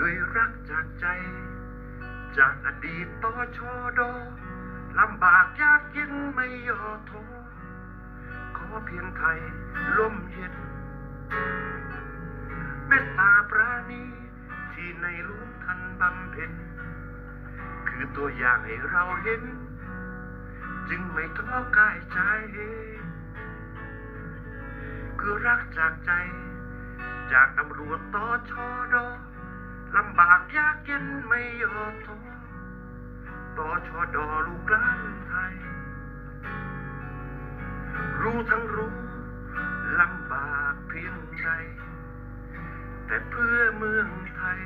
ด้วยรักจากใจ จากอดีตต่อชอดอลำบากยากเย็นไม่ย่อท้อขอเพียงไทยลมเย็นเมตตาปราณีที่ในหลวงท่านบำเพ็ญคือตัวอย่างให้เราเห็น จึงไม่ท้อกายใจ คือรักจากใจ จากตำรวจต่อชอ ดอลำบากยากเย็นไม่ย่อท้อต่อชอดอลูกหลานไทย รู้ทั้งรู้ลำบากเพียงใดแต่เพื่อเมืองไทย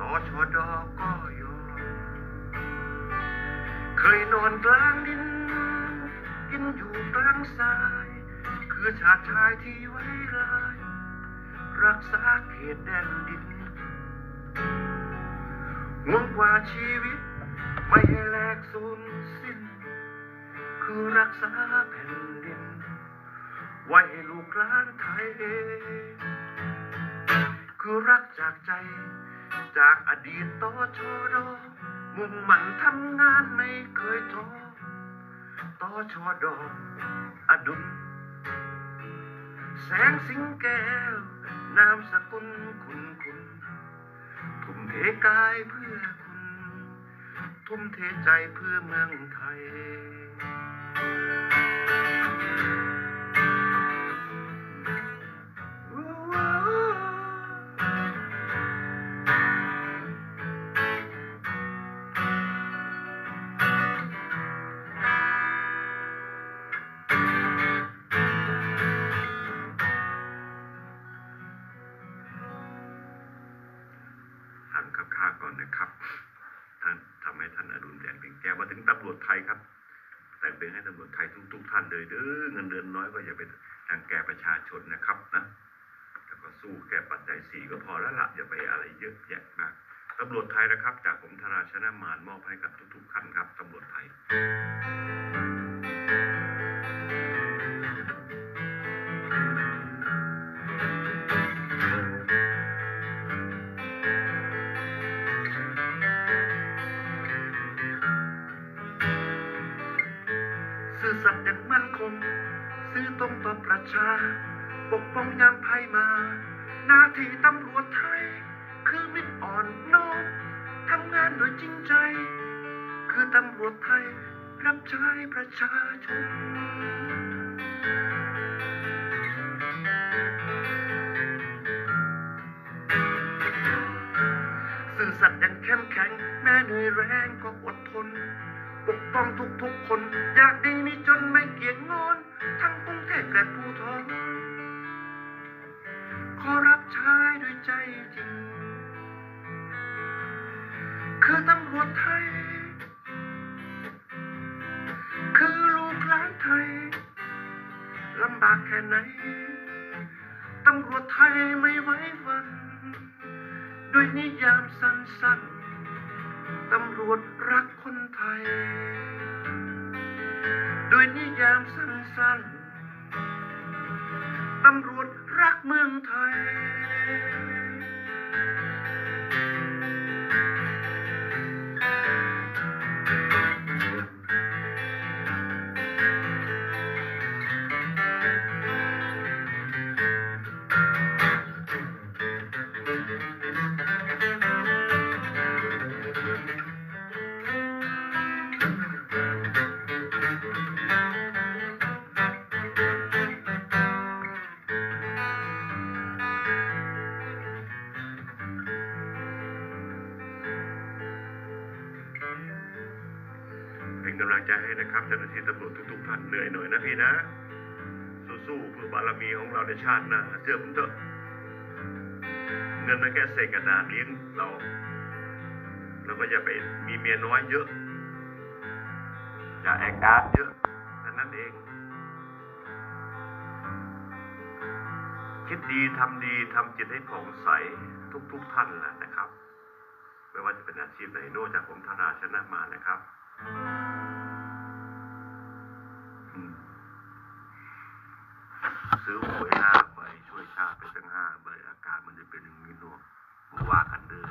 ต่อชอดอก็ยอมเคยนอนกลางดิน กินอยู่กลางทราย คือชาติชายที่ไว้ลาย รักษาเขตแดนดิน ห่วงกว่าชีวิต ไม่ให้แหลกสูญสิ้น คือรักษาแผ่นดิน ไว้ให้ลูกหลานไทย คือรักจากใจ จากอดีตต่อชอดอมุ่งมั่นทำงานไม่เคยท้อต่อชอดออดุลแสงสิงแก้วนามสกุลคุณคุณ ทุ่มเทกายเพื่อคุณ ทุ่มเทใจเพื่อเมืองไทย แกมาถึงตำรวจไทยครับ แต่งเพลงให้ตำรวจไทยทุกๆท่านเลยเด้อเงินเดือนน้อยก็อย่าไปทางแกประชาชนนะครับนะแล้วก็สู้แก้ปัจจัยสี่ก็พอแล้วละอย่าไปอะไรเยอะแยะมากตำรวจไทยนะครับ จากผมธนาชนะมานมอบให้กับทุกๆท่านครับตำรวจไทย สัตย์อย่างมั่นคง ซื่อตรงต่อประชา ปกป้องยามภัยมา หน้าที่ตำรวจไทย คือมิตรอ่อนน้อมทำงานโดยจริงใจ คือตำรวจไทย รับใช้ประชาชนสื่อสัตย์อย่างเข้มแข็ง แม้เหนื่อยแรงก็อดทน ปกป้องทุกๆคน อยากดีมีจนไม่เกียจงอน ทั้งกรุงเทพและภูทรขอรับใช้ด้วยใจจริง คือตำรวจไทย คือลูกหลานไทยลำบากแค่ไหนตำรวจไทยไม่ไว้วัน ด้วยนิยามสั้นๆ ตำรวจรักคนไทยด้วยนิยามสั้นๆ ตำรวจรักเมืองไทย เป็นกำลังใจให้นะครับเจ้าหน้าที่ตำรวจทุกๆท่านเหนื่อยหน่อยนะพี่นะ สู้ๆเพื่อบารมีของเราในชาติหน้าเชื่อผมเถอะเงินมันแค่เศษกระดาษเลี้ยงเราแล้วก็อย่าไปมีเมียน้อยเยอะอย่าแอกการดเยอะแค่นั้นเอง คิดดีทำดีทำจิตให้ผ่องใสทุกๆท่านแหละนะครับ ไม่ว่าจะเป็นอาชีพไหนนอกจากผมธนาชนะมานะครับ ซื้อหวยห้าใบช่วยชาติไปตั้งห้าใบอาการมันจะเป็นอย่างนี้นวกมาว่ากันเด้อ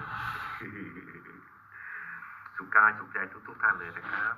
สุขกายสุขใจทุกๆท่านเลยนะครับ